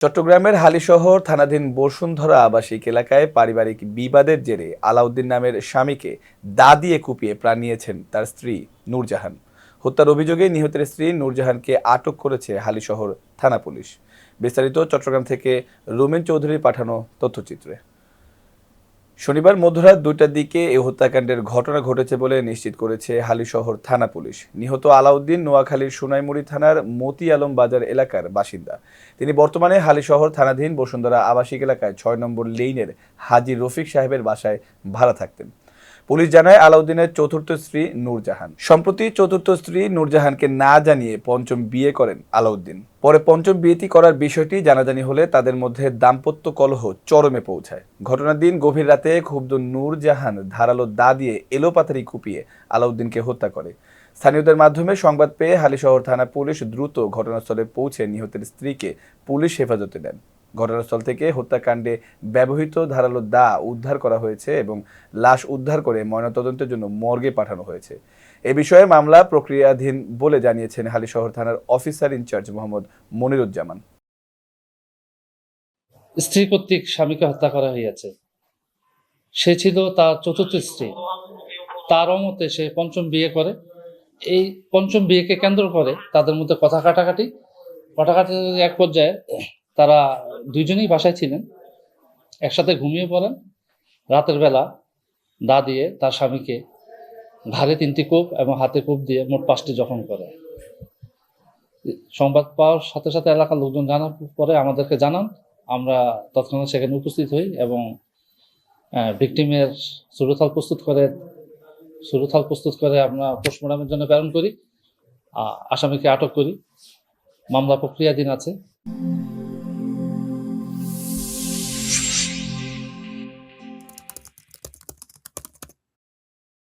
চট্টগ্রামের হালিশহর থানাধীন বসুন্ধরা আবাসিক এলাকায় পারিবারিক বিবাদের জেরে আলাউদ্দিন নামের স্বামীকে দা দিয়ে কুপিয়ে প্রাণ নিয়েছেন তার স্ত্রী নূরজাহান। হত্যার অভিযোগে নিহতের স্ত্রী নূরজাহানকে আটক করেছে হালিশহর থানা পুলিশ। বিস্তারিত চট্টগ্রাম থেকে রুমেন চৌধুরী পাঠানো তথ্যচিত্রে। শনিবার মধ্যরাত দুইটার দিকে এই হত্যাকাণ্ডের ঘটনা ঘটেছে বলে নিশ্চিত করেছে হালিশহর থানা পুলিশ। নিহত আলাউদ্দিন নোয়াখালীর সোনাইমুড়ি থানার মতি আলম বাজার এলাকার বাসিন্দা। তিনি বর্তমানে হালিশহর থানাধীন বসুন্ধরা আবাসিক এলাকায় ছয় নম্বর লেইনের হাজি রফিক সাহেবের বাসায় ভাড়া থাকতেন। পুলিশ জানায় আলাউদ্দিনের চতুর্থ স্ত্রী নূরজাহান। সম্প্রতি চতুর্থ স্ত্রী নূরজাহানকে না জানিয়ে পঞ্চম বিয়ে করেন আলাউদ্দিন। পরে পঞ্চম বিয়েটি করার বিষয়টি জানাজানি হলে তাদের মধ্যে দাম্পত্য কলহ চরমে পৌঁছায়। ঘটনার দিন গভীর রাতে ক্ষুব্ধ নূরজাহান ধারালো দা দিয়ে এলোপাতারি কুপিয়ে আলাউদ্দিনকে হত্যা করে। স্থানীয়দের মাধ্যমে সংবাদ পেয়ে হালিশহর থানা পুলিশ দ্রুত ঘটনাস্থলে পৌঁছে নিহতের স্ত্রীকে পুলিশ হেফাজতে নেন। ঘটনাস্থল থেকে হত্যাকাণ্ডে ব্যবহৃত ধারালো দা উদ্ধার করা হয়েছে এবং লাশ উদ্ধার করে ময়নাতদন্তের জন্য মর্গে পাঠানো হয়েছে। এ বিষয়ে মামলা প্রক্রিয়াধীন বলে জানিয়েছেন হালিশহর থানার অফিসার ইনচার্জ মোহাম্মদ মনিরুজ্জামান। স্ত্রী কর্তৃক স্বামীকে হত্যা করা হইয়াছে। সে ছিল তার চতুর্থ স্ত্রী। তারও মতে সে পঞ্চম বিয়ে করে। এই পঞ্চম বিয়েকে কেন্দ্র করে তাদের মধ্যে কথা কাটাকাটি। কাটাকাটি এক পর্যায়ে তারা দুইজনেই বাসায় ছিলেন। একসাথে ঘুমিয়ে পড়েন। রাতের বেলা দা দিয়ে তার স্বামীকে ঘাড়ে তিনটি কোপ এবং হাতে কোপ দিয়ে মোট পাঁচটি জখম করে। সংবাদ পাওয়ার সাথে সাথে এলাকার লোকজন জানার পরে আমাদেরকে জানান, আমরা তৎক্ষণাৎ সেখানে উপস্থিত হই এবং ভিকটিমের সুরথাল প্রস্তুত করে, সুরথাল প্রস্তুত করে আমরা পোস্টমর্টমের জন্য প্রেরণ করি। আসামিকে আটক করি। মামলা প্রক্রিয়াধীন আছে।